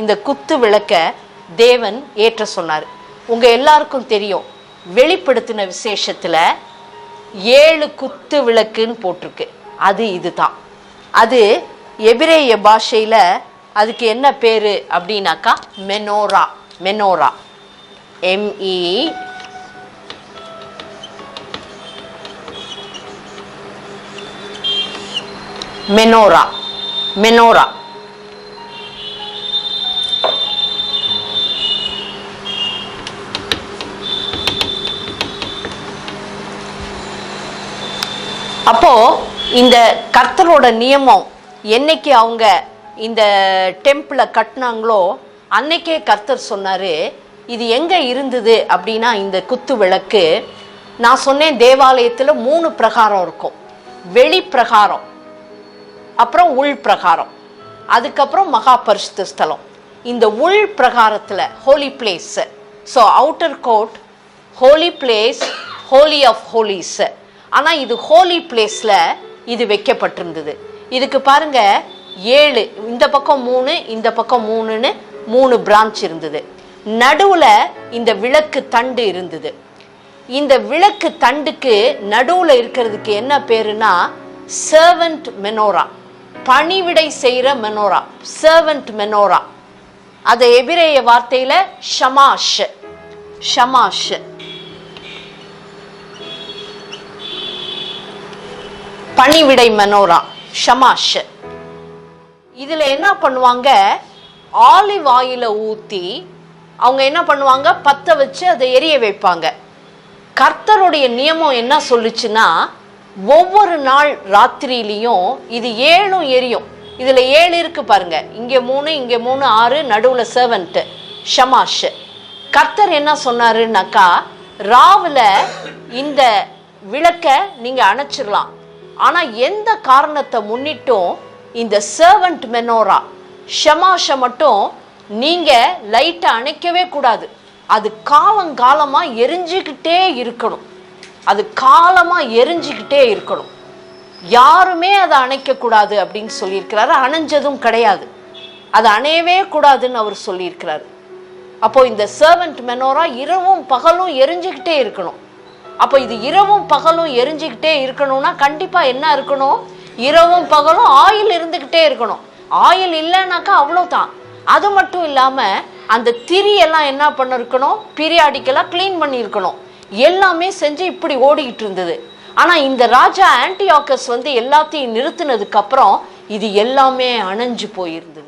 இந்த குத்து விளக்க தேவன் ஏற்ற சொன்னார். உங்கள் எல்லாருக்கும் தெரியும் வெளிப்படுத்தின விசேஷத்தில் ஏழு குத்து விளக்குன்னு போட்டிருக்கு. அது இதுதான். அது எபிரேய பாஷையில் அதுக்கு என்ன பேர் அப்படின்னாக்கா menorah menorah. M E menorah menorah. அப்போ இந்த கர்த்தரோட நியமம் என்னைக்கு அவங்க இந்த டெம்பிளை கட்டினாங்களோ அன்னைக்கே கர்த்தர் சொன்னாரு இது எங்க இருந்தது அப்படின்னா இந்த குத்து விளக்கு. நான் சொன்னேன் தேவாலயத்தில் மூணு பிரகாரம் இருக்கும். வெளி பிரகாரம் அப்புறம் உள் பிரகாரம் அதுக்கப்புறம் மகா பரிசுத்த ஸ்தலம். இந்த உள் பிரகாரத்தில் holy place so outer court holy place holy of holies ஆனால் இது ஹோலி பிளேஸில் இது வைக்கப்பட்டிருந்தது. இதுக்கு பாருங்க ஏழு இந்த பக்கம் மூணு இந்த பக்கம் மூணுன்னு மூணு பிரான்ச் இருந்தது. நடுவில் இந்த விளக்கு தண்டு இருந்தது. இந்த விளக்கு தண்டுக்கு நடுவில் இருக்கிறதுக்கு என்ன பேருனா சர்வன்ட் மெனோரா பணிவிடை செய்கிற மெனோரா சர்வன்ட் மெனோரா அது எபிரேய வார்த்தையில் ஷமாஷ். ஷமாஷ். பணிவிடை மனோரா ஷமாஷ். இதுல என்ன பண்ணுவாங்க? ஆலிவ் ஆயில ஊத்தி அவங்க என்ன பண்ணுவாங்க? பத்த வச்சு அதை எரிய வைப்பாங்க. கர்த்தருடைய நியமம் என்ன சொல்லுச்சுன்னா ஒவ்வொரு நாள் ராத்திரியிலையும் இது ஏழும் எரியும். இதுல ஏழு இருக்கு பாருங்க. இங்க மூணு இங்க மூணு ஆறு நடுவுல செவன்ட் ஷமாஷ். கர்த்தர் என்ன சொன்னாருன்னாக்கா ராவில இந்த விளக்க நீங்க அணைச்சிடலாம் ஆனால் எந்த காரணத்தை முன்னிட்டும் இந்த சர்வன்ட் மெனோரா ஷமாஷை மட்டும் நீங்கள் லைட்டை அணைக்கவே கூடாது. அது காலங்காலமாக எரிஞ்சுக்கிட்டே இருக்கணும். அது காலமாக எரிஞ்சுக்கிட்டே இருக்கணும். யாருமே அதை அணைக்கக்கூடாது அப்படின்னு சொல்லியிருக்கிறாரு. அணைஞ்சதும் கிடையாது. அது அணையவே கூடாதுன்னு அவர் சொல்லியிருக்கிறாரு. அப்போது இந்த சர்வன்ட் மெனோரா இரவும் பகலும் எரிஞ்சுக்கிட்டே இருக்கணும். அப்போ இது இரவும் பகலும் எரிஞ்சுக்கிட்டே இருக்கணும்னா கண்டிப்பாக என்ன இருக்கணும்? இரவும் பகலும் ஆயில் இருந்துக்கிட்டே இருக்கணும். ஆயில் இல்லைனாக்கா அவ்வளோதான் அது மட்டும் இல்லாமல் அந்த திரியெல்லாம் என்ன பண்ணிருக்கணும்? பீரியாடிக்கலாக க்ளீன் பண்ணியிருக்கணும் எல்லாமே செஞ்சு இப்படி ஓடிக்கிட்டு இருந்தது. ஆனால் இந்த ராஜா ஆன்டியாக்கஸ் வந்து எல்லாத்தையும் நிறுத்தினதுக்கப்புறம் இது எல்லாமே அணைஞ்சு போயிருந்தது.